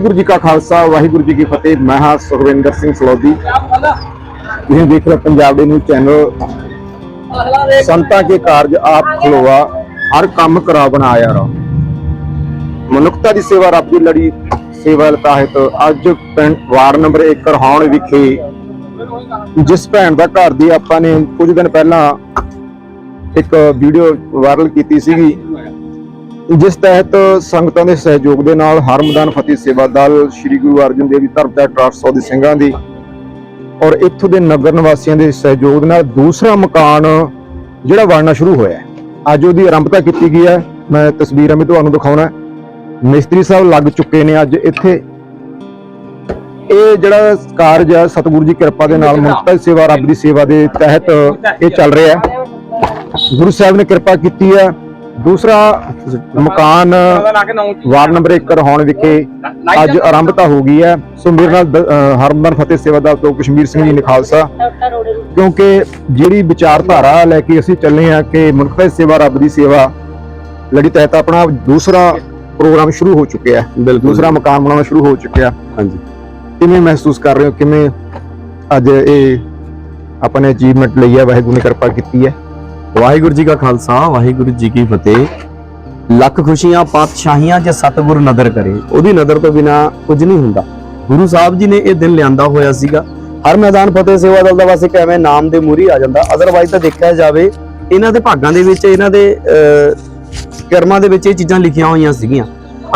गुरु जी का खालसा वाहगुरु जी की फतेह। मैं हाँ सुखविंदर सिंह सलौदी ਤੁਸੀਂ ਦੇਖ ਰਹੇ ਪੰਜਾਬ ਦੇ ਨਿਊਜ਼ ਚੈਨਲ ਸੰਤਾਂ ਕੇ ਕਾਰਜ ਆਪ ਖਲੋਆ, ਹਰ ਕੰਮ ਕਰਾ ਬਣਾਇਆ ਯਾਰ ਮਨੁੱਖਤਾ ਦੀ ਸੇਵਾ ਰੱਬ ਦੀ ਲੜੀ, ਸੇਵਾ ਤਹਿਤ ਅੱਜ ਪਿੰਡ ਵਾਰਡ ਨੰਬਰ 1 ਰਹਾਉਣ ਵਿਖੇ ਜਿਸ ਭੈਣ ਦਾ ਘਰ ਦੀ ਆਪਾਂ ਨੇ ਕੁਝ ਦਿਨ ਪਹਿਲਾਂ ਇੱਕ ਵੀਡੀਓ ਵਾਇਰਲ ਕੀਤੀ ਸੀਗੀ, ਜਿਸ ਤਹਿਤ ਸੰਗਤਾਂ ਦੇ ਸਹਿਯੋਗ ਦੇ ਨਾਲ ਹਰਮਦਾਨ ਫਤਿਹ ਸੇਵਾ ਦਲ, ਸ੍ਰੀ ਗੁਰੂ ਅਰਜਨ ਦੇਵ ਜੀ ਧਰਮਚਾਰ ਟਰੱਸਟ ਸੌਦੀ ਸਿੰਘਾਂ ਦੀ ਔਰ ਇੱਥੋਂ ਦੇ ਨਗਰ ਨਿਵਾਸੀਆਂ ਦੇ ਸਹਿਯੋਗ ਨਾਲ ਦੂਸਰਾ ਮਕਾਨ ਜਿਹੜਾ ਬਣਨਾ ਸ਼ੁਰੂ ਹੋਇਆ ਹੈ। ਅੱਜ ਉਹਦੀ ਆਰੰਭਤਾ ਕੀਤੀ ਗਈ ਹੈ। ਮੈਂ ਤਸਵੀਰਾਂ ਵੀ ਤੁਹਾਨੂੰ ਦਿਖਾਉਣਾ ਮਿਸਤਰੀ ਸਾਹਿਬ ਲੱਗ ਚੁੱਕੇ ਨੇ ਅੱਜ ਇੱਥੇ। ਇਹ ਜਿਹੜਾ ਕਾਰਜ ਹੈ, ਸਤਿਗੁਰੂ ਜੀ ਕਿਰਪਾ ਦੇ ਨਾਲ ਮਨੁੱਖਤਾ ਸੇਵਾ ਰੱਬ ਦੀ ਸੇਵਾ ਦੇ ਤਹਿਤ ਇਹ ਚੱਲ ਰਿਹਾ ਹੈ। ਗੁਰੂ ਸਾਹਿਬ ਨੇ ਕਿਰਪਾ ਕੀਤੀ ਹੈ। ਦੂਸਰਾ ਮਕਾਨ ਵਾਰਡ ਨੰਬਰ 1 ਰਹਾਉਣ ਵਿਖੇ ਅੱਜ ਆਰੰਭਤਾ ਹੋ ਗਈ ਹੈ। ਸੋ ਮੇਰੇ ਨਾਲ ਹਰਮੰਦਰ ਫਤਿਹ ਸੇਵਾ ਦਲ ਤੋਂ ਕਸ਼ਮੀਰ ਸਿੰਘ ਜੀ ਨੇ ਖਾਲਸਾ। ਕਿਉਂਕਿ ਜਿਹੜੀ ਵਿਚਾਰਧਾਰਾ ਲੈ ਕੇ ਅਸੀਂ ਚੱਲੇ ਆ ਕਿ ਮਨੁੱਖਤਾ ਦੀ ਸੇਵਾ ਰੱਬ ਦੀ ਸੇਵਾ ਲੜੀ ਤਹਿਤ ਆਪਣਾ ਦੂਸਰਾ ਪ੍ਰੋਗਰਾਮ ਸ਼ੁਰੂ ਹੋ ਚੁੱਕਿਆ ਹੈ। ਦੂਸਰਾ ਮਕਾਨ ਬਣਾਉਣਾ ਸ਼ੁਰੂ ਹੋ ਚੁੱਕਿਆ ਹਾਂਜੀ। ਕਿਵੇਂ ਮਹਿਸੂਸ ਕਰ ਰਹੇ ਹੋ? ਕਿਵੇਂ ਅੱਜ ਇਹ ਆਪਾਂ ਨੇ ਅਚੀਵਮੈਂਟ ਲਈ ਹੈ? ਵਾਹਿਗੁਰੂ ਨੇ ਕਿਰਪਾ ਕੀਤੀ ਹੈ। ਵਾਹਿਗੁਰੂ ਜੀ ਕਾ ਖਾਲਸਾ ਵਾਹਿਗੁਰੂ ਜੀ ਕੀ ਫਤਿਹ। ਲੱਖ ਖੁਸ਼ੀਆਂ ਪਾਤਸ਼ਾਹੀਆਂ ਜੇ ਸਤਿਗੁਰ ਨਦਰ ਕਰੇ ਉਹਦੀ ਨਜ਼ਰ ਤੋਂ ਬਿਨਾ ਕੁਝ ਨਹੀਂ ਹੁੰਦਾ। ਗੁਰੂ ਸਾਹਿਬ ਜੀ ਨੇ ਇਹ ਦਿਨ ਲਿਆਂਦਾ ਹੋਇਆ ਸੀਗਾ। ਹਰ ਮੈਦਾਨ ਫਤਿਹ ਸੇਵਾ ਦਲ ਦਾ ਬਸ ਇੱਕ ਐਵੇਂ ਨਾਮ ਦੇ ਮੂਰੀ ਆ ਜਾਂਦਾ। ਅਦਰਵਾਈਜ਼ ਤਾਂ ਦੇਖਿਆ ਜਾਵੇ ਇਹਨਾਂ ਦੇ ਭਾਗਾਂ ਦੇ ਵਿੱਚ ਇਹਨਾਂ ਦੇ ਕਰਮਾਂ ਦੇ ਵਿੱਚ ਇਹ ਚੀਜ਼ਾਂ ਲਿਖੀਆਂ ਹੋਈਆਂ ਸੀਗੀਆਂ।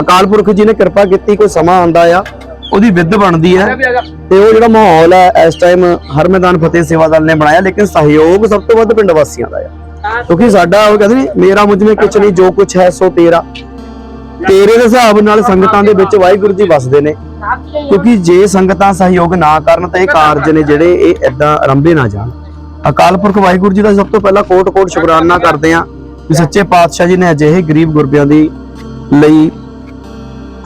ਅਕਾਲ ਪੁਰਖ ਜੀ ਨੇ ਕਿਰਪਾ ਕੀਤੀ ਕੋਈ ਸਮਾਂ ਆਂਦਾ ਆ ਉਹਦੀ ਵਿੱਧ ਬਣਦੀ ਹੈ। ਤੇ ਉਹ ਜਿਹੜਾ ਮਾਹੌਲ ਹੈ ਇਸ ਟਾਈਮ ਹਰ ਮੈਦਾਨ ਫਤਿਹ ਸੇਵਾ ਦਲ ਨੇ ਬਣਾਇਆ ਲੇਕਿਨ ਸਹਿਯੋਗ ਸਭ ਤੋਂ ਵੱਧ ਪਿੰਡ ਵਾਸੀਆਂ ਦਾ ਆ। ਕਿਉਂਕਿ ਸਾਡਾ ਉਹ ਕਹਿੰਦੇ ਨੇ, ਮੇਰਾ ਮੁਝ ਮੇ ਕੁਛ ਨਹੀਂ, ਜੋ ਕੁਛ ਹੈ ਸੋ ਤੇਰਾ। ਤੇਰੇ ਦੇ ਹਿਸਾਬ ਨਾਲ ਸੰਗਤਾਂ ਦੇ ਵਿੱਚ ਵਾਹਿਗੁਰੂ ਜੀ ਵਸਦੇ ਨੇ। ਕਿਉਂਕਿ ਜੇ ਸੰਗਤਾਂ ਸਹਿਯੋਗ ਨਾ ਕਰਨ ਤਾਂ ਇਹ ਕਾਰਜ ਨੇ ਜਿਹੜੇ ਇਹ ਇਦਾਂ ਆਰੰਭੇ ਨਾ ਜਾਣ। ਅਕਾਲ ਪੁਰਖ ਵਾਹਿਗੁਰੂ ਜੀ ਦਾ ਸਭ ਤੋਂ ਪਹਿਲਾਂ ਕੋਟ ਕੋਟ ਸ਼ੁਕਰਾਨਾ ਕਰਦੇ ਆ ਕਿ ਸੱਚੇ ਪਾਤਸ਼ਾਹ ਜੀ ਨੇ ਅਜਿਹੇ ਗਰੀਬ ਗੁਰਬਿਆਂ ਦੀ ਲਈ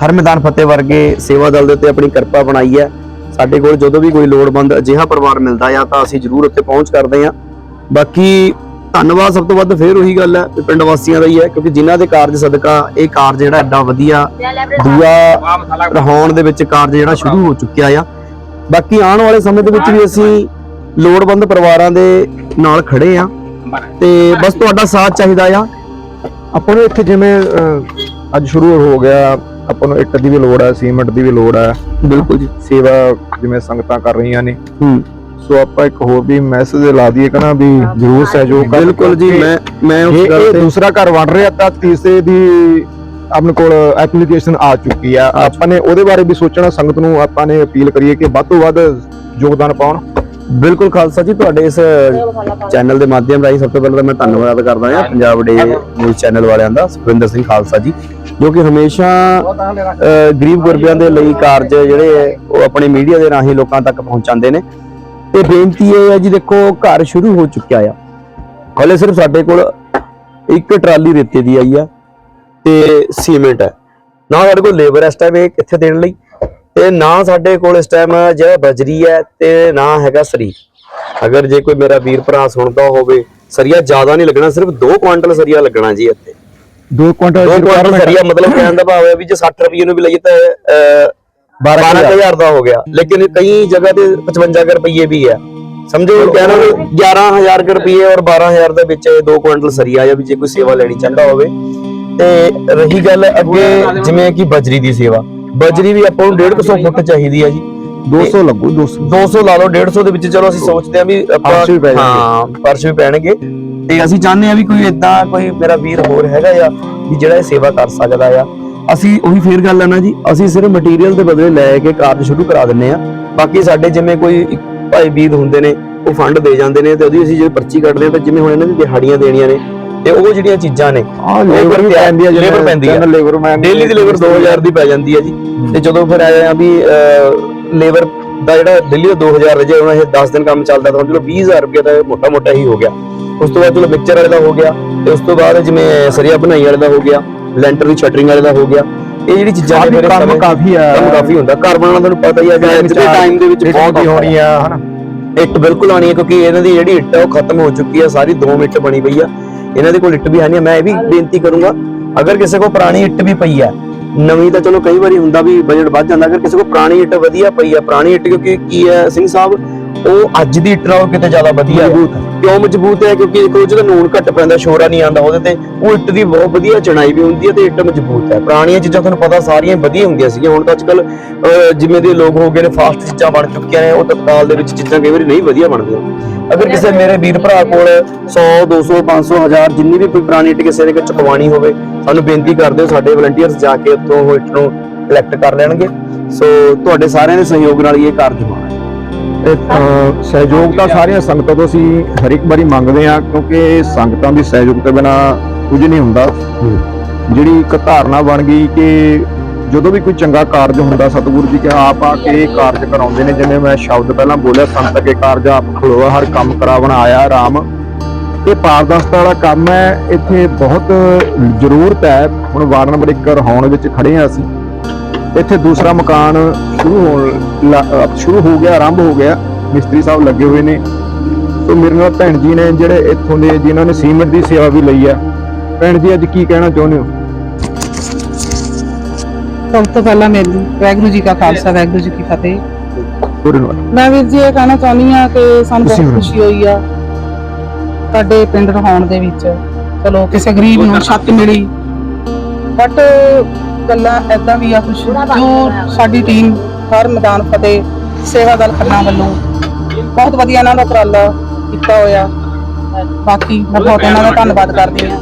ਹਰ ਮੈਦਾਨ ਫਤਿਹ ਵਰਗੇ ਸੇਵਾ ਦਲ ਦੇ ਉੱਤੇ ਆਪਣੀ ਕਿਰਪਾ ਬਣਾਈ ਹੈ। ਸਾਡੇ ਕੋਲ ਜਦੋਂ ਵੀ ਕੋਈ ਲੋੜਵੰਦ ਅਜਿਹਾ ਪਰਿਵਾਰ ਮਿਲਦਾ ਆ ਤਾਂ ਅਸੀਂ ਜ਼ਰੂਰ ਉੱਥੇ ਪਹੁੰਚ ਕਰਦੇ ਆ ਬਾਕੀ ਧੰਨਵਾਦ ਸਭ ਤੋਂ ਵੱਧ ਫੇਰ ਉਹੀ ਗੱਲ ਹੈ ਵੀ ਪਿੰਡ ਵਾਸੀਆਂ ਦਾ ਹੀ ਹੈ ਕਿਉਂਕਿ ਜਿਨ੍ਹਾਂ ਦੇ ਕਾਰਜ ਸਦਕਾ ਇਹ ਕਾਰਜ ਜਿਹੜਾ ਐਡਾ ਵਧੀਆ ਦੂਆ ਰਹਾਉਣ ਦੇ ਵਿੱਚ ਕਾਰਜ ਜਿਹੜਾ ਸ਼ੁਰੂ ਹੋ ਚੁੱਕਿਆ ਆ। ਬਾਕੀ ਆਉਣ ਵਾਲੇ ਸਮੇਂ ਦੇ ਵਿੱਚ ਵੀ ਅਸੀਂ ਲੋੜਵੰਦ ਪਰਿਵਾਰਾਂ ਦੇ ਨਾਲ ਖੜੇ ਆ ਤੇ ਬਸ ਤੁਹਾਡਾ ਸਾਥ ਚਾਹੀਦਾ ਆ। ਆਪਾਂ ਨੂੰ ਇੱਥੇ ਜਿਵੇਂ ਅੱਜ ਸ਼ੁਰੂ ਹੋ ਗਿਆ ਆਪਾਂ ਨੂੰ ਇੱਟ ਦੀ ਵੀ ਲੋੜ ਹੈ ਸੀਮੈਂਟ ਦੀ ਵੀ ਲੋੜ ਹੈ। ਬਿਲਕੁਲ ਜੀ। ਸੇਵਾ ਜਿਵੇਂ ਸੰਗਤਾਂ ਕਰ ਰਹੀਆਂ ਨੇ। ਹੂੰ। ਸੋ ਆਪਾਂ ਇੱਕ ਹੋਰ ਵੀ ਮੈਸੇਜ ਲਾ ਦਈਏ ਕਿ ਨਾ ਵੀ ਜਰੂਰ ਸਹਿਯੋਗ ਕਰੋ ਬਿਲਕੁਲ ਜੀ ਮੈਂ ਮੈਂ ਉਸ ਗੱਲ ਇਹ ਤੇ ਦੂਸਰਾ ਘਰ ਬਣ ਰਿਹਾ ਤਾਂ ਤੀਸਰੇ ਦੀ ਆਪਣੇ ਕੋਲ ਐਪਲੀਕੇਸ਼ਨ ਆ ਚੁੱਕੀ ਆ। ਆਪਾਂ ਨੇ ਉਹਦੇ ਬਾਰੇ ਵੀ ਸੋਚਣਾ ਸੰਗਤ ਨੂੰ ਆਪਾਂ ਨੇ ਅਪੀਲ ਕਰੀਏ ਕਿ ਵੱਧ ਤੋਂ ਵੱਧ ਯੋਗਦਾਨ ਪਾਉਣ। ਬਿਲਕੁਲ ਖਾਲਸਾ ਜੀ ਤੁਹਾਡੇ ਇਸ ਚੈਨਲ ਦੇ ਮਾਧਿਅਮ ਰਾਹੀਂ ਸਭ ਤੋਂ ਪਹਿਲਾਂ ਤਾਂ ਮੈਂ ਧੰਨਵਾਦ ਕਰਦਾ ਹਾਂ ਪੰਜਾਬ ਡੇ ਨਿਊਜ਼ ਚੈਨਲ ਵਾਲਿਆਂ ਦਾ ਸੁਖਵਿੰਦਰ ਸਿੰਘ ਖਾਲਸਾ ਜੀ ਜੋ ਕਿ ਹਮੇਸ਼ਾ ਗਰੀਬ ਗੁਰਬਿਆਂ ਦੇ ਲਈ ਕਾਰਜ ਜਿਹੜੇ ਉਹ ਆਪਣੀ ਮੀਡੀਆ ਦੇ ਰਾਹੀਂ ਲੋਕਾਂ ਤੱਕ ਪਹੁੰਚਾਉਂਦੇ ਨੇ। ਤੇ ਬੇਨਤੀ ਇਹ ਹੈ ਜੀ ਦੇਖੋ ਘਰ ਸ਼ੁਰੂ ਹੋ ਚੁੱਕਿਆ ਆ। ਹਲੇ ਸਿਰਫ ਸਾਡੇ ਕੋਲ ਇੱਕ ਟਰਾਲੀ ਰੇਤੇ ਦੀ ਆਈ ਆ ਤੇ ਸੀਮੈਂਟ ਹੈ। ਨਾ ਸਾਡੇ ਕੋਲ ਲੇਬਰ ਇਸ ਟਾਈਮ ਇਹ ਕਿੱਥੇ ਦੇਣ ਲਈ। ਤੇ ਨਾ ਸਾਡੇ ਕੋਲ ਇਸ ਟਾਈਮ ਜਿਹੜਾ ਬਜਰੀ ਹੈ ਤੇ ਨਾ ਹੈਗਾ ਸਰੀ ਅਗਰ ਜੇ ਕੋਈ ਮੇਰਾ ਵੀਰ ਭਰਾ ਸੁਣਦਾ ਹੋਵੇ ਸਰੀਆ ਜ਼ਿਆਦਾ ਨਹੀਂ ਲੱਗਣਾ ਸਿਰਫ 2 ਕੁਆਂਟਲ ਸਰੀਆ ਲੱਗਣਾ ਜੀ ਇੱਥੇ। 2 ਕੁਇੰਟਲ 2 ਕੁਆਂਟਲ ਸਰੀਆ ਮਤਲਬ ਕਹਿਣ ਦਾ ਭਾਵ ਹੈ ਵੀ ਜੇ 60 ਰੁਪਏ ਨੂੰ ਵੀ ਲਈਏ ਤਾਂ 12000 ਦਾ ਹੋ ਗਿਆ। ਲੇਕਿਨ ਕਈ ਜਗ੍ਹਾ ਤੇ 55 ਰੁਪਏ ਵੀ ਹੈ ਸਮਝੋ ਕਹਿਣਾ ਵੀ 11000 ਕੁ ਰੁਪਏ ਔਰ 12000 ਦੇ ਵਿੱਚ 2 ਕੁਆਂਟਲ ਸਰੀਆ ਜਾਂ ਵੀ ਜੇ ਕੋਈ ਸੇਵਾ ਲੈਣੀ ਚਾਹੁੰਦਾ ਹੋਵੇ। ਤੇ ਰਹੀ ਗੱਲ ਅੱਗੇ ਜਿਵੇਂ ਕਿ ਬਜਰੀ ਦੀ ਸੇਵਾ। ਬਜਰੀ ਵੀ ਆਪਾਂ ਨੂੰ 150 ਫੁੱਟ ਚਾਹੀਦੀ ਹੈ ਜੀ। 200 ਲੱਗੂ 200 200 ਲਾ ਲਓ 150 ਦੇ ਵਿੱਚ ਚਲੋ ਅਸੀਂ ਸੋਚਦੇ ਆ ਵੀ ਆਪਾਂ। ਹਾਂ ਫਰਸ਼ ਵੀ ਪੈਣਗੇ। ਤੇ ਅਸੀਂ ਚਾਹੁੰਦੇ ਆ ਵੀ ਕੋਈ ਇਦਾਂ ਕੋਈ ਮੇਰਾ ਵੀਰ ਹੋਰ ਹੈਗਾ ਆ ਵੀ ਜਿਹੜਾ ਇਹ ਸੇਵਾ ਕਰ ਸਕਦਾ ਆ। ਅਸੀਂ ਉਹੀ ਫੇਰ ਗੱਲ ਆ ਨਾ ਜੀ ਅਸੀਂ ਸਿਰਫ ਮਟੀਰੀਅਲ ਦੇ ਬਦਲੇ ਲੈ ਕੇ ਕਾਰਜ ਸ਼ੁਰੂ ਕਰਾ ਦਿੰਨੇ ਆ ਬਾਕੀ ਸਾਡੇ ਜਿਵੇਂ ਕੋਈ ਭਾਈ ਵੀਰ ਹੁੰਦੇ ਨੇ ਉਹ ਫੰਡ ਦੇ ਜਾਂਦੇ ਨੇ ਤੇ ਉਹਦੀ ਅਸੀਂ ਜੇ ਪਰਚੀ ਕੱਢਦੇ ਆ ਤਾਂ ਜਿਵੇਂ ਹੁਣ ਇਹਨਾਂ ਦੀ ਦਿਹਾੜੀਆਂ ਦੇਣੀਆਂ ਨੇ ਤੇ ਉਹ ਜਿਹੜੀਆਂ ਚੀਜ਼ਾਂ ਨੇ ਲੇਬਰ ਵੀ ਪੈਂਦੀ ਹੈ ਲੇਬਰ ਪੈਂਦੀ ਹੈ ਲੇਬਰ ਮੈਨ ਡੇਲੀ ਦੀ ਲੇਬਰ 2000 ਦੀ ਪੈ ਜਾਂਦੀ ਹੈ ਜੀ। ਤੇ ਜਦੋਂ ਫਿਰ ਆਏ ਆ ਵੀ ਲੇਬਰ ਦਾ ਜਿਹੜਾ ਦਿੱਲੀ ਦਾ 2000 ਜੇ ਹੁਣ ਇਹ 10 ਦਿਨ ਕੰਮ ਚੱਲਦਾ ਤਾਂ ਚਲੋ 20000 ਰੁਪਏ ਦਾ ਮੋਟਾ ਮੋਟਾ ਹੀ ਹੋ ਗਿਆ। ਉਸ ਤੋਂ ਬਾਅਦ ਚਲੋ ਮਿਕਸਚਰ ਵਾਲੇ ਦਾ ਹੋ ਗਿਆ ਤੇ ਉਸ ਤੋਂ ਬਾਅਦ ਜਿਵੇਂ ਸਰੀਆ ਬਣਾਈ ਵਾਲੇ ਦਾ ਹੋ ਗਿਆ। ਲੈਂਟਰ ਦੀ ਸ਼ਟਰਿੰਗ ਵਾਲੇ ਦਾ ਹੋ ਗਿਆ। ਇਹ ਜਿਹੜੀ ਚੀਜ਼ਾਂ ਨੇ ਮੇਰੇ ਕੰਮ ਕਾਫੀ ਆ। ਕੰਮ ਕਾਫੀ ਹੁੰਦਾ। ਘਰ ਬਣਾਉਣਾ ਤੁਹਾਨੂੰ ਪਤਾ ਹੀ ਹੈ ਕਿ ਅੱਜ ਦੇ ਟਾਈਮ ਦੇ ਵਿੱਚ ਬਹੁਤ ਹੀ ਹੋਣੀ ਆ ਹਨਾ। ਇੱਟ ਬਿਲਕੁਲ ਆਣੀ ਹੈ ਕਿਉਂਕਿ ਇਹਨਾਂ ਦੀ ਜਿਹੜੀ ਇੱਟ ਹੈ ਉਹ ਖਤਮ ਹੋ ਚੁੱਕੀ ਹੈ ਸਾਰੀ 2 ਮਿੰਟ ਬਣੀ ਪਈ ਆ। ਇਹਨਾਂ ਦੇ ਕੋਲ ਇੱਟ ਵੀ ਹੈ ਨਹੀਂ ਮੈਂ ਇਹ ਵੀ ਬੇਨਤੀ ਕਰੂੰਗਾ ਅਗਰ ਕਿਸੇ ਕੋਲ ਪੁਰਾਣੀ ਇੱਟ ਵੀ ਪਈ ਹੈ ਨਵੀਂ ਤਾਂ ਚਲੋ ਕਈ ਵਾਰੀ ਹੁੰਦਾ ਵੀ ਬਜਟ ਵੱਧ ਜਾਂਦਾ ਅਗਰ ਕਿਸੇ ਕੋਲ ਪੁਰਾਣੀ ਇੱਟ ਵਧੀਆ ਪਈ ਆ ਪੁਰਾਣੀ ਇੱਟ ਕਿਉਂਕਿ ਕੀ ਹੈ ਸਿੰਘ ਸਾਹਿਬ ਉਹ ਅੱਜ ਦੀ ਇੱਟ ਨਾਲੋਂ ਕਿਤੇ ਜ਼ਿਆਦਾ ਵਧੀਆ ਹੈ। ਕਿਉਂ ਮਜ਼ਬੂਤ ਹੈ? ਕਿਉਂਕਿ ਦੇਖੋ ਜਿਹਦਾ ਨੂਨ ਘੱਟ ਪੈਂਦਾ ਸ਼ੋਰਾ ਨਹੀਂ ਆਉਂਦਾ ਉਹਦੇ ਤੇ। ਉਹ ਇੱਟ ਦੀ ਬਹੁਤ ਵਧੀਆ ਚਣਾਈ ਵੀ ਹੁੰਦੀ ਹੈ ਤੇ ਇੱਟ ਮਜ਼ਬੂਤ ਹੈ। ਪੁਰਾਣੀਆਂ ਚੀਜ਼ਾਂ ਤੁਹਾਨੂੰ ਪਤਾ ਸਾਰੀਆਂ ਵਧੀਆ ਹੁੰਦੀਆਂ ਸੀਗੀਆਂ। ਹੁਣ ਤਾਂ ਅੱਜਕੱਲ ਜਿਵੇਂ ਦੇ ਲੋਕ ਹੋ ਗਏ ਨੇ ਫਾਸਟ ਚੀਜ਼ਾਂ ਬਣ ਚੁੱਕੀਆਂ ਨੇ ਉਹ ਤਤਕਾਲ ਦੇ ਵਿੱਚ ਚੀਜ਼ਾਂ ਕਈ ਵਾਰੀ ਨਹੀਂ ਵਧੀਆ ਬਣਦੀਆਂ। ਅਗਰ ਕਿਸੇ ਮੇਰੇ ਵੀਰ ਭਰਾ ਕੋਲ 100 200 500 1000 ਜਿੰਨੀ ਵੀ ਕੋਈ ਪੁਰਾਣੀ ਇੱਟ ਕਿਸੇ ਦੇ ਕੋਲ ਚੁਕਵਾਣੀ ਹੋਵੇ ਸਾਨੂੰ ਬੇਨਤੀ ਕਰਦੇ ਹੋ ਸਾਡੇ ਵਲੰਟੀਅਰਸ ਜਾ ਕੇ ਉੱਥੋਂ ਉਹ ਇੱਟ ਨੂੰ ਕਲੈਕਟ ਕਰ ਲੈਣਗੇ। ਸੋ ਤੁਹਾਡੇ ਸਾਰਿਆਂ ਦੇ ਸਹਿਯੋਗ ਨਾਲ ਇਹ ਕਾਰਜ ਤੇ ਸਹਿਯੋਗ ਤਾਂ ਸਾਰੀਆਂ ਸੰਗਤਾਂ ਤੋਂ ਅਸੀਂ ਹਰ ਇੱਕ ਵਾਰੀ ਮੰਗਦੇ ਆ ਕਿਉਂਕਿ ਸੰਗਤਾਂ ਦੀ ਸਹਿਯੋਗ ਤੋਂ ਬਿਨਾ ਕੁਝ ਨਹੀਂ ਹੁੰਦਾ। ਜਿਹੜੀ ਇੱਕ ਧਾਰਨਾ ਬਣ ਗਈ ਕਿ ਜਦੋਂ ਵੀ ਕੋਈ ਚੰਗਾ ਕਾਰਜ ਹੁੰਦਾ ਸਤਿਗੁਰੂ ਜੀ ਕਿ ਆਪ ਆ ਕੇ ਕਾਰਜ ਕਰਾਉਂਦੇ ਨੇ। ਜਿਵੇਂ ਮੈਂ ਸ਼ਬਦ ਪਹਿਲਾਂ ਬੋਲਿਆ ਸੰਤ ਕੇ ਕਾਰਜ ਆਪ ਖਲੋਆ ਹਰ ਕੰਮ ਕਰਾਵਣ ਆਇਆ ਰਾਮ। ਇਹ ਪਾਰਦਸਤਾ ਵਾਲਾ ਕੰਮ ਹੈ ਇੱਥੇ ਬਹੁਤ ਜ਼ਰੂਰਤ ਹੈ। ਹੁਣ ਵਾਰਡ ਨੰਬਰ 1 ਰਹਾਉਣ ਵਿੱਚ ਖੜੇ ਆ ਅਸੀਂ। ਇੱਥੇ ਦੂਸਰਾ ਮਕਾਨ ਸ਼ੁਰੂ ਹੋਣ ਸ਼ੁਰੂ ਹੋ ਗਿਆ ਆਰੰਭ ਹੋ ਗਿਆ। ਮਿਸਤਰੀ ਸਾਹਿਬ ਲੱਗੇ ਹੋਏ ਨੇ। ਤੋਂ ਮੇਰੇ ਨਾਲ ਭੈਣ ਜੀ ਨੇ ਜਿਹੜੇ ਇੱਥੋਂ ਦੇ ਜਿਨ੍ਹਾਂ ਨੇ ਸੀਮੈਂਟ ਦੀ ਸੇਵਾ ਵੀ ਲਈ ਹੈ ਭੈਣ ਜੀ ਅੱਜ ਕੀ ਕਹਿਣਾ ਚਾਹੁੰਦੇ ਹੋ? ਸਭ ਤੋਂ ਪਹਿਲਾਂ ਮੇਰੀ ਵਾਹਿਗੁਰੂ ਜੀ ਕਾ ਖਾਲਸਾ ਵਾਹਿਗੁਰੂ ਜੀ ਕੀ ਫਤਿਹ। ਮੈਂ ਵੀਰ ਜੀ ਇਹ ਕਹਿਣਾ ਚਾਹੁੰਦੀ ਆ ਕਿ ਸਾਨੂੰ ਬਹੁਤ। ਖੁਸ਼ੀ ਹੋਈ ਆ ਸਾਡੇ ਪਿੰਡ ਰਹਾਉਣ ਦੇ ਵਿੱਚ। ਚਲੋ ਕਿਸੇ ਗਰੀਬ ਨੂੰ ਛੱਤ ਮਿਲੀ। ਬਟ ਗੱਲਾਂ ਐਦਾਂ ਵੀ ਆ ਕੁਝ ਜੋ ਸਾਡੀ ਟੀਮ ਹਰ ਮੈਦਾਨ ਫਤਿਹ ਸੇਵਾ ਦਲ ਖੰਨਾ ਵੱਲੋਂ ਬਹੁਤ ਵਧੀਆ ਇਹਨਾਂ ਦਾ ਉਪਰਾਲਾ ਕੀਤਾ ਹੋਇਆ। ਬਾਕੀ ਮੈਂ ਬਹੁਤ ਇਹਨਾਂ ਦਾ ਧੰਨਵਾਦ ਕਰਦੀ ਆ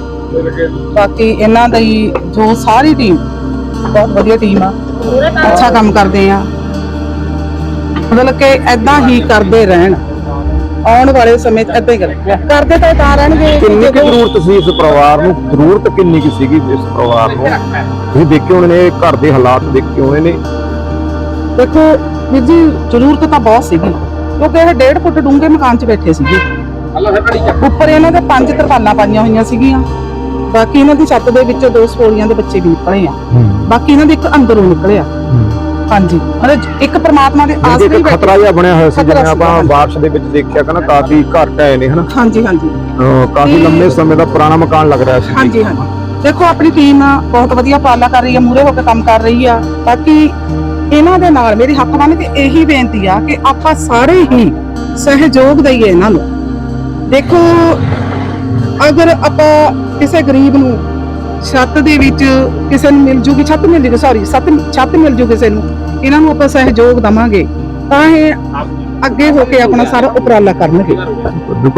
ਬਾਕੀ ਇਹਨਾਂ ਦੀ ਜੋ ਸਾਰੀ ਟੀਮ ਬਹੁਤ ਵਧੀਆ ਟੀਮ ਆ। ਅੱਛਾ ਕੰਮ ਕਰਦੇ ਆ। ਮਤਲਬ ਕਿ ਐਦਾਂ ਹੀ ਕਰਦੇ ਰਹਿਣ। ਆਉਣ ਵਾਲੇ ਸਮੇਂ 'ਚ ਐਦਾਂ ਹੀ ਕਰਦੇ ਕਰਦੇ ਤਾਂ ਤਾਂ ਰਹਿਣਗੇ। ਕਿੰਨੀ ਕੁ ਜ਼ਰੂਰਤ ਸੀ ਇਸ ਪਰਿਵਾਰ ਨੂੰ? ਜ਼ਰੂਰਤ ਕਿੰਨੀ ਕੁ ਸੀਗੀ ਇਸ ਪਰਿਵਾਰ ਨੂੰ? ਤੁਸੀਂ ਦੇਖੇ ਹੋਣੇ ਨੇ ਘਰ ਦੇ ਹਾਲਾਤ ਦੇਖੇ ਹੋਣੇ ਨੇ। ਦੇਖੋ ਵੀਰ ਜੀ ਜ਼ਰੂਰਤ ਤਾਂ ਬਹੁਤ ਸੀਗੀ। ਕਿਉਂਕਿ ਇਹ 1.5 ਫੁੱਟ ਡੂੰਘੇ ਮਕਾਨ 'ਚ ਬੈਠੇ ਸੀਗੇ। ਉੱਪਰ ਇਹਨਾਂ ਦੇ ਪੰਜ ਤਰਪਾਲਾਂ ਪਾਈਆਂ ਹੋਈਆਂ ਸੀਗੀਆਂ। ਬਾਕੀ ਇਹਨਾਂ ਦੀ ਛੱਤ ਦੇ ਵਿੱਚੋਂ ਦੋ ਸਪੋਲੀਆਂ ਦੇ ਬੱਚੇ ਵੀ ਨਿਕਲੇ ਆ। ਬਾਕੀ ਇਹਨਾਂ ਦੇ ਇੱਕ ਅੰਦਰੋਂ ਨਿਕਲਿਆ ਹਾਂਜੀ। ਮਤਲਬ ਇੱਕ ਪ੍ਰਮਾਤਮਾ ਦੇ ਆਸ ਜਿਵੇਂ ਨਹੀਂ ਕਿ ਖਤਰਾ ਜਿਹਾ ਬਣਿਆ ਹੋਇਆ ਸੀ ਖਤਰਾ ਜਿਵੇਂ ਆਪਾਂ ਸੀਗਾ। ਬਾਰਿਸ਼ ਦੇ ਵਿੱਚ ਦੇਖਿਆ ਕਿ ਨਾ ਕਾਫੀ ਘਰ ਢਏ ਨੇ ਹਨਾ? ਹਾਂਜੀ ਹਾਂਜੀ। ਅਹ ਕਾਫੀ ਲੰਮੇ ਸਮੇਂ ਦਾ ਪੁਰਾਣਾ ਮਕਾਨ ਲੱਗ ਰਿਹਾ ਸੀ। ਹਾਂਜੀ ਹਾਂਜੀ। ਦੇਖੋ ਆਪਣੀ ਟੀਮ ਬਹੁਤ ਵਧੀਆ ਪਾਲਾ ਕਰ ਰਹੀ ਹੈ ਮੂਰੇ ਹੋ ਕੇ ਕੰਮ ਕਰ ਰਹੀ ਆ। ਬਾਕੀ ਇਹਨਾਂ ਦੇ ਨਾਲ ਮੇਰੀ ਹੱਥ ਬੰਨ ਕੇ ਇਹੀ ਬੇਨਤੀ ਆ ਕਿ ਆਪਾਂ ਸਾਰੇ ਹੀ ਸਹਿਯੋਗ ਦਈਏ ਇਹਨਾਂ ਨੂੰ। ਦੇਖੋ ਅਗਰ ਆਪਾਂ ਕਿਸੇ ਗਰੀਬ ਨੂੰ ਛੱਤ ਦੇ ਵਿੱਚ ਕਿਸੇ ਨੂੰ ਮਿਲ ਜੂਗੀ, ਛੱਤ ਮਿਲ ਜੂਗੀ ਸੌਰੀ ਛੱਤ ਛੱਤ ਮਿਲ ਜੂ ਕਿਸੇ ਨੂੰ, ਇਹਨਾਂ ਨੂੰ ਆਪਾਂ ਸਹਿਯੋਗ ਦਵਾਂਗੇ। ਤਾਂ ਇਹ ਅੱਗੇ ਹੋ ਕੇ ਆਪਣਾ ਸਾਰਾ ਉਪਰਾਲਾ ਕਰਨਗੇ।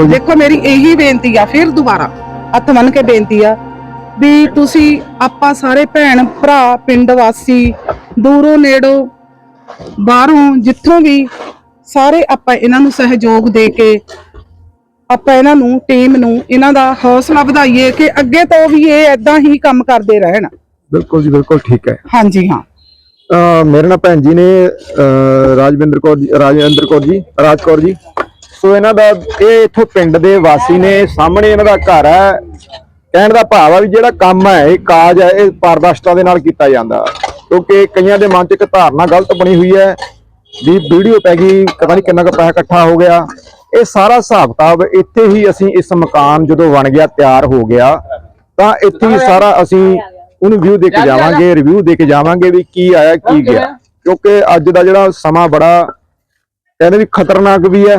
ਦੇਖੋ, ਮੇਰੀ ਇਹੀ ਬੇਨਤੀ ਆ, ਫਿਰ ਦੁਬਾਰਾ ਹੱਥ ਮੰਨ ਕੇ ਬੇਨਤੀ ਆ ਵੀ ਤੁਸੀਂ ਆਪਾਂ ਸਾਰੇ ਭੈਣ, ਭਰਾ, ਪਿੰਡ ਵਾਸੀ, ਦੂਰੋਂ ਨੇੜੋਂ, ਬਾਹਰੋਂ, ਜਿੱਥੋਂ ਵੀ ਸਾਰੇ ਆਪਾਂ ਇਹਨਾਂ ਨੂੰ ਸਹਿਯੋਗ ਦੇ ਕੇ ਆਪਾਂ ਇਹਨਾਂ ਨੂੰ ਟੀਮ ਨੂੰ ਇਹਨਾਂ ਦਾ ਹੌਸਲਾ ਵਧਾਈਏ ਕਿ ਅੱਗੇ ਤੋਂ ਵੀ ਇਹ ਐਦਾਂ ਹੀ ਕੰਮ ਕਰਦੇ ਰਹਿਣ। ਬਿਲਕੁਲ ਜੀ ਬਿਲਕੁਲ ਠੀਕ ਹੈ। ਹਾਂਜੀ ਹਾਂ। ਮੇਰੇ ਨਾਲ ਭੈਣ ਜੀ ਨੇ ਰਾਜਵਿੰਦਰ ਕੌਰ ਜੀ ਰਾਜਿੰਦਰ ਕੌਰ ਜੀ ਰਾਜ ਕੌਰ ਜੀ। ਸੋ ਇਹਨਾਂ ਦਾ ਇਹ ਇਥੋਂ ਪਿੰਡ ਦੇ ਵਾਸੀ ਨੇ ਸਾਹਮਣੇ ਇਹਨਾਂ ਦਾ ਘਰ ਹੈ। ਕਹਿਣ ਦਾ ਭਾਵ ਆ ਵੀ ਜਿਹੜਾ ਕੰਮ ਹੈ ਇਹ ਕਾਜ ਹੈ ਇਹ ਪਾਰਦਰਸ਼ਤਾ ਦੇ ਨਾਲ ਕੀਤਾ ਜਾਂਦਾ। ਕਿਉਂਕਿ ਕਈਆਂ ਦੇ ਮਨ 'ਚ ਇੱਕ ਧਾਰਨਾ ਗਲਤ ਬਣੀ ਹੋਈ ਹੈ ਵੀ ਵੀਡੀਓ ਪੈ ਗਈ ਪਤਾ ਨਹੀਂ ਕਿੰਨਾ ਕੁ ਪੈਸਾ ਇਕੱਠਾ ਹੋ ਗਿਆ। ਇਹ ਸਾਰਾ ਹਿਸਾਬ ਕਿਤਾਬ ਇੱਥੇ ਹੀ ਅਸੀਂ ਇਸ ਮਕਾਨ ਜਦੋਂ ਬਣ ਗਿਆ ਤਿਆਰ ਹੋ ਗਿਆ ਤਾਂ ਇੱਥੇ ਹੀ ਸਾਰਾ ਅਸੀਂ ਉਹਨੂੰ ਵਿਊ ਦੇ ਕੇ ਜਾਵਾਂਗੇ ਰਿਵਿਊ ਦੇ ਕੇ ਜਾਵਾਂਗੇ ਵੀ ਕੀ ਆਇਆ ਕੀ ਗਿਆ। ਕਿਉਂਕਿ ਅੱਜ ਦਾ ਜਿਹੜਾ ਸਮਾਂ ਬੜਾ ਕਹਿੰਦੇ ਵੀ ਖਤਰਨਾਕ ਵੀ ਹੈ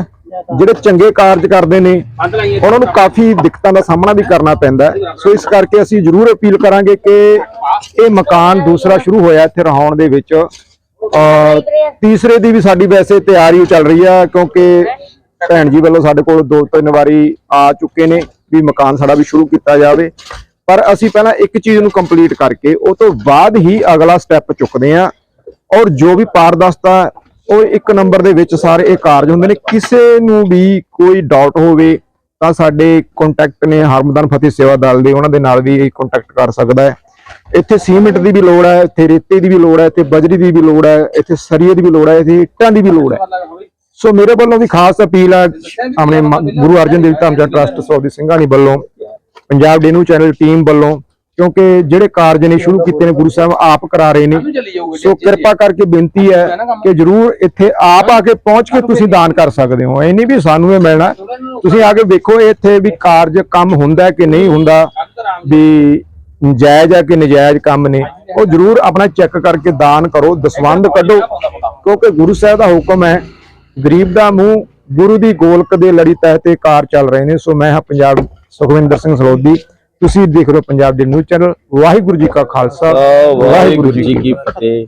ਜਿਹੜੇ ਚੰਗੇ ਕਾਰਜ ਕਰਦੇ ਨੇ ਉਹਨਾਂ ਨੂੰ ਕਾਫੀ ਦਿੱਕਤਾਂ ਦਾ ਸਾਹਮਣਾ ਵੀ ਕਰਨਾ ਪੈਂਦਾ। ਸੋ ਇਸ ਕਰਕੇ ਅਸੀਂ ਜ਼ਰੂਰ ਅਪੀਲ ਕਰਾਂਗੇ ਕਿ ਇਹ ਮਕਾਨ ਦੂਸਰਾ ਸ਼ੁਰੂ ਹੋਇਆ ਇੱਥੇ ਰਹਾਉਣ ਦੇ ਵਿੱਚ। ਤੀਸਰੇ ਦੀ ਵੀ ਸਾਡੀ ਵੈਸੇ ਤਿਆਰੀ ਚੱਲ ਰਹੀ ਆ ਕਿਉਂਕਿ ਭੈਣ ਜੀ ਵੱਲੋਂ ਸਾਡੇ ਕੋਲ ਦੋ ਤਿੰਨ ਵਾਰੀ ਆ ਚੁੱਕੇ ਨੇ ਵੀ ਮਕਾਨ ਸਾਡਾ ਵੀ ਸ਼ੁਰੂ ਕੀਤਾ ਜਾਵੇ। ਪਰ ਅਸੀਂ ਪਹਿਲਾਂ ਇੱਕ ਚੀਜ਼ ਨੂੰ ਕੰਪਲੀਟ ਕਰਕੇ ਉਹ ਤੋਂ ਬਾਅਦ ਹੀ ਅਗਲਾ ਸਟੈਪ ਚੁੱਕਦੇ ਆ ਔਰ ਜੋ ਵੀ ਪਾਰਦਸਤਾ ਉਹ ਇੱਕ ਨੰਬਰ ਦੇ ਵਿੱਚ ਸਾਰੇ ਇਹ ਕਾਰਜ ਹੁੰਦੇ ਨੇ। ਕਿਸੇ ਨੂੰ ਵੀ ਕੋਈ ਡਾਊਟ ਹੋਵੇ ਤਾਂ ਸਾਡੇ ਕੰਟੈਕਟ ਨੇ ਹਰਮਦਨ ਫਤਿਹ ਸੇਵਾ ਦਲ ਦੇ, ਉਹਨਾਂ ਦੇ ਨਾਲ ਵੀ ਕੰਟੈਕਟ ਕਰ ਸਕਦਾ ਹੈ। ਇੱਥੇ ਸੀਮਿੰਟ ਦੀ ਵੀ ਲੋੜ ਹੈ, ਇੱਥੇ ਰੇਤੇ ਦੀ ਵੀ ਲੋੜ ਹੈ, ਇੱਥੇ ਬਜਰੀ ਦੀ ਵੀ ਲੋੜ ਹੈ, ਇੱਥੇ ਸਰੀਏ ਦੀ ਵੀ ਲੋੜ ਹੈ, ਇੱਥੇ ਇੱਟਾਂ ਦੀ ਵੀ ਲੋੜ ਹੈ। ਸੋ ਮੇਰੇ ਵੱਲੋਂ ਵੀ ਖਾਸ ਅਪੀਲ ਹੈ ਆਪਣੇ ਗੁਰੂ ਅਰਜਨ ਦੇਵ ਧਾਮ ਟਰਸਟ ਸੌਦੀ ਸਿੰਘਾਣੀ ਵੱਲੋਂ, ਪੰਜਾਬ ਡੇਨੂ ਚੈਨਲ ਟੀਮ ਵੱਲੋਂ, ਕਿਉਂਕਿ ਜਿਹੜੇ ਕਾਰਜ ਨੇ ਸ਼ੁਰੂ ਕੀਤੇ ਨੇ, ਗੁਰੂ ਸਾਹਿਬ ਆਪ ਕਰਾ ਰਹੇ ਨੇ। ਸੋ ਕਿਰਪਾ ਕਰਕੇ ਬੇਨਤੀ ਹੈ ਕਿ ਜਰੂਰ ਇੱਥੇ ਆਪ ਆ ਕੇ ਪਹੁੰਚ ਕੇ ਤੁਸੀਂ ਦਾਨ ਕਰ ਸਕਦੇ ਹੋ। ਇਹ ਨਹੀਂ ਵੀ ਸਾਨੂੰ ਇਹ ਮਿਲਣਾ। ਤੁਸੀਂ ਆ ਕੇ ਵੇਖੋ ਇੱਥੇ ਵੀ ਕਾਰਜ ਕੰਮ ਹੁੰਦਾ ਕਿ ਨਹੀਂ ਹੁੰਦਾ, ਵੀ ਜਾਇਜ਼ ਆ ਕਿ ਨਜਾਇਜ਼ ਕੰਮ ਨੇ। ਉਹ ਜਰੂਰ ਆਪਣਾ ਚੈੱਕ ਕਰਕੇ ਦਾਨ ਕਰੋ, ਦਸਵੰਧ ਕੱਢੋ, ਕਿਉਂਕਿ ਗੁਰੂ ਸਾਹਿਬ ਦਾ ਹੁਕਮ ਹੈ ਗਰੀਬ ਦਾ ਮੂੰਹ ਗੁਰੂ ਦੀ ਗੋਲਕ ਦੇ ਲੜੀ ਤਹਿ ਤੇ ਕਾਰ ਚੱਲ ਰਹੇ ਨੇ। ਸੋ ਮੈਂ ਹਾਂ ਪੰਜਾਬ ਸੁਖਵਿੰਦਰ ਸਿੰਘ ਸਲੋਦੀ। ਤੁਸੀਂ ਦੇਖ ਰਹੇ ਹੋ ਪੰਜਾਬ ਦੇ ਨਿਊਜ਼ ਚੈਨਲ। ਵਾਹਿਗੁਰੂ ਜੀ ਕਾ ਖਾਲਸਾ। ਵਾਹਿਗੁਰੂ ਜੀ ਕੀ ਫਤਿਹ।